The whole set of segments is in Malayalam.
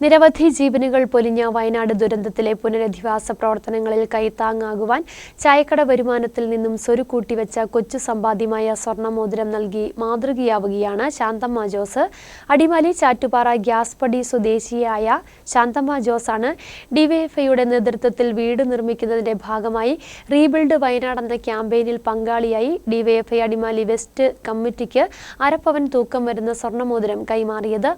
നിരവധി ജീവനുകൾ പൊലിഞ്ഞ വയനാട് ദുരന്തത്തിലെ പുനരധിവാസ പ്രവർത്തനങ്ങളിൽ കൈത്താങ്ങാകുവാൻ ചായക്കട വരുമാനത്തിൽ നിന്നും സ്വരുക്കൂട്ടിവെച്ച കൊച്ചു സമ്പാദ്യമായ സ്വർണമോതിരം നൽകി മാതൃകയാവുകയാണ് ശാന്തമ്മ ജോസ്. അടിമാലി ചാറ്റുപാറ ഗ്യാസ്പടി സ്വദേശിയായ ശാന്തമ്മ ജോസാണ് ഡിവൈഎഫ്ഐയുടെ നേതൃത്വത്തിൽ വീട് നിർമ്മിക്കുന്നതിന്റെ ഭാഗമായി റീബിൽഡ് വയനാട് എന്ന ക്യാമ്പയിനിൽ പങ്കാളിയായി ഡിവൈഎഫ്ഐ അടിമാലി വെസ്റ്റ് കമ്മിറ്റിക്ക് അരപ്പവൻ തൂക്കം വരുന്ന സ്വർണമോതിരം കൈമാറിയത്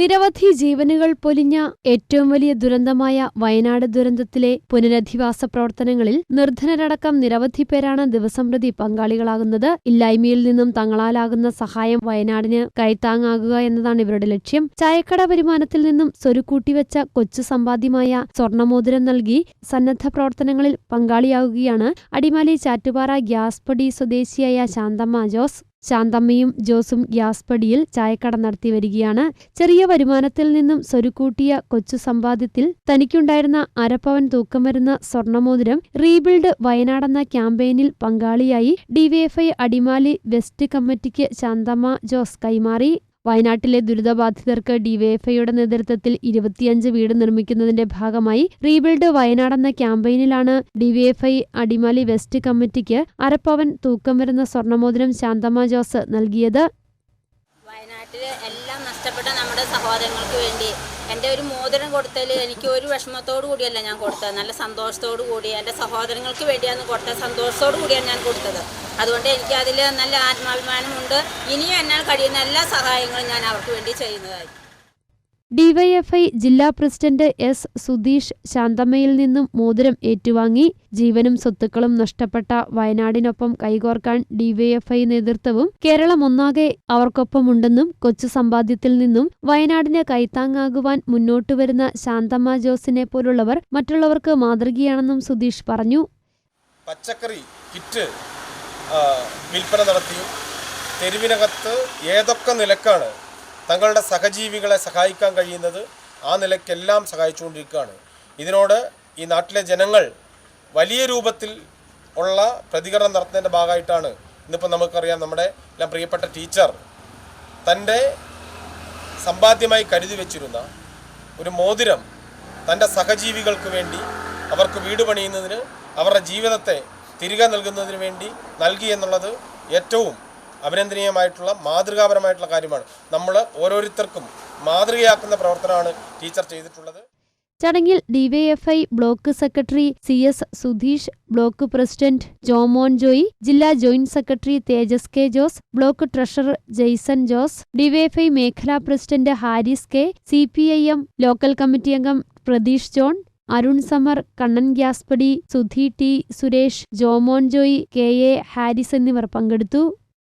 നിരവധി ജീവനുകൾ പൊലിഞ്ഞ ഏറ്റവും വലിയ ദുരന്തമായ വയനാട് ദുരന്തത്തിലെ പുനരധിവാസ പ്രവർത്തനങ്ങളിൽ നിർധനരടക്കം നിരവധി പേരാണ് ദിവസം പ്രതി പങ്കാളികളാകുന്നത്. ഇല്ലായ്മയിൽ നിന്നും തങ്ങളാലാകുന്ന സഹായം വയനാടിന് കൈത്താങ്ങാകുക എന്നതാണ് ഇവരുടെ ലക്ഷ്യം. ചായക്കട വരുമാനത്തിൽ നിന്നും സ്വരുക്കൂട്ടിവെച്ച കൊച്ചു സമ്പാദ്യമായ സ്വർണമോതിരം നൽകി സന്നദ്ധ പ്രവർത്തനങ്ങളിൽ പങ്കാളിയാകുകയാണ് അടിമാലി ചാറ്റുപാറ ഗ്യാസ്പടി സ്വദേശിയായ ശാന്തമ്മ ജോസ്. ശാന്തമ്മയും ജോസും ഗ്യാസ്പടിയിൽ ചായക്കട നടത്തി വരികയാണ്. ചെറിയ വരുമാനത്തിൽ നിന്നും സ്വരുക്കൂട്ടിയ കൊച്ചു സമ്പാദ്യത്തിൽ തനിക്കുണ്ടായിരുന്ന അരപ്പവൻ തൂക്കം വരുന്ന സ്വർണമോതിരം റീബിൽഡ് വയനാടെന്ന ക്യാമ്പയിനിൽ പങ്കാളിയായി. ഡിവൈഎഫ്ഐ അടിമാലി വെസ്റ്റ് കമ്മിറ്റിക്ക് ശാന്തമ്മ ജോസ് കൈമാറി. വയനാട്ടിലെ ദുരിതബാധിതർക്ക് ഡിവൈഎഫ്ഐയുടെ നേതൃത്വത്തിൽ ഇരുപത്തിയഞ്ച് വീട് നിർമ്മിക്കുന്നതിന്റെ ഭാഗമായി റീബിൽഡ് വയനാട് വയനാടെന്ന ക്യാമ്പയിനിലാണ് ഡിവൈഎഫ്ഐ അടിമാലി വെസ്റ്റ് കമ്മിറ്റിക്ക് അരപ്പവൻ തൂക്കം വരുന്ന സ്വർണമോതിരം ശാന്തമ്മ ജോസ് നൽകിയത്. വയനാട്ടിലെ എല്ലാം നഷ്ടപ്പെട്ട നമ്മുടെ സഹോദരങ്ങൾക്ക് വേണ്ടി എന്റെ ഒരു മോതിരം കൊടുത്തതിൽ എനിക്ക് ഒരു വിഷമത്തോടു കൂടിയല്ല ഞാൻ കൊടുത്തത്. നല്ല സന്തോഷത്തോടു കൂടി എന്റെ സഹോദരങ്ങൾക്ക് വേണ്ടിയാണ് കൊടുത്തത്. സന്തോഷത്തോടു കൂടിയാണ് ഞാൻ കൊടുത്തത്. അതുകൊണ്ട് എനിക്ക് അതിൽ നല്ല ആത്മാഭിമാനമുണ്ട്. ഇനിയും എന്നാൽ കഴിയുന്ന എല്ലാ സഹായങ്ങളും ഞാൻ അവർക്ക് വേണ്ടി ചെയ്യുന്നതായിരിക്കും. ഡിവൈഎഫ്ഐ ജില്ലാ പ്രസിഡന്റ് എസ് സുധീഷ് ശാന്തമ്മയിൽ നിന്നും മോതിരം ഏറ്റുവാങ്ങി ജീവനും സ്വത്തുക്കളും നഷ്ടപ്പെട്ട വയനാടിനൊപ്പം കൈകോർക്കാൻ ഡിവൈഎഫ്ഐ നേതൃത്വവും കേരളം ഒന്നാകെ അവർക്കൊപ്പമുണ്ടെന്നും കൊച്ചു സമ്പാദ്യത്തിൽ നിന്നും വയനാടിന് കൈത്താങ്ങാകുവാൻ മുന്നോട്ടുവരുന്ന ശാന്തമ്മ ജോസിനെ പോലുള്ളവർ മറ്റുള്ളവർക്ക് മാതൃകയാണെന്നും സുധീഷ് പറഞ്ഞു. പച്ചക്കറി കിറ്റ് വിൽപ്പന നടത്തി തെരുവിനകത്ത് ഏതൊക്കെ നിലക്കാണ് തങ്ങളുടെ സഹജീവികളെ സഹായിക്കാൻ കഴിയുന്നത് ആ നിലയ്ക്കെല്ലാം സഹായിച്ചുകൊണ്ടിരിക്കുകയാണ്. ഇതിനോട് ഈ നാട്ടിലെ ജനങ്ങൾ വലിയ രൂപത്തിൽ ഉള്ള പ്രതികരണം നടത്തുന്നതിന്റെ ഭാഗമായിട്ടാണ് ഇന്നിപ്പോൾ നമുക്കറിയാം നമ്മുടെ എല്ലാം പ്രിയപ്പെട്ട ടീച്ചർ തന്റെ സമ്പാദ്യമായി കരുതി വെച്ചിരുന്ന ഒരു മോതിരം തന്റെ സഹജീവികൾക്ക് വേണ്ടി അവർക്ക് വീട് പണിയുന്നതിന് അവരുടെ ജീവിതത്തെ തിരികെ നൽകുന്നതിന് വേണ്ടി നൽകി എന്നുള്ളത് ഏറ്റവും അഭിനന്ദനീയമായിട്ടുള്ള മാതൃകാപരമായിട്ടുള്ള കാര്യമാണ്. നമ്മൾ ഓരോരുത്തർക്കും മാതൃകയാക്കുന്ന പ്രവർത്തനമാണ് ടീച്ചർ ചെയ്തിട്ടുള്ളത്. ചടങ്ങിൽ DYFI block secretary C S Sudheesh block president Jomon Joy ജില്ലാ joint secretary Thejas K Jose block treasurer Jaison Jose DYFI മേഖലാ president Haris K C local committee അംഗം Pratheesh John Arun Samar Kannan Gaspadi Sudhi T Suresh Jomon Joy K A Haris എന്നിവർ പങ്കെടുത്തു.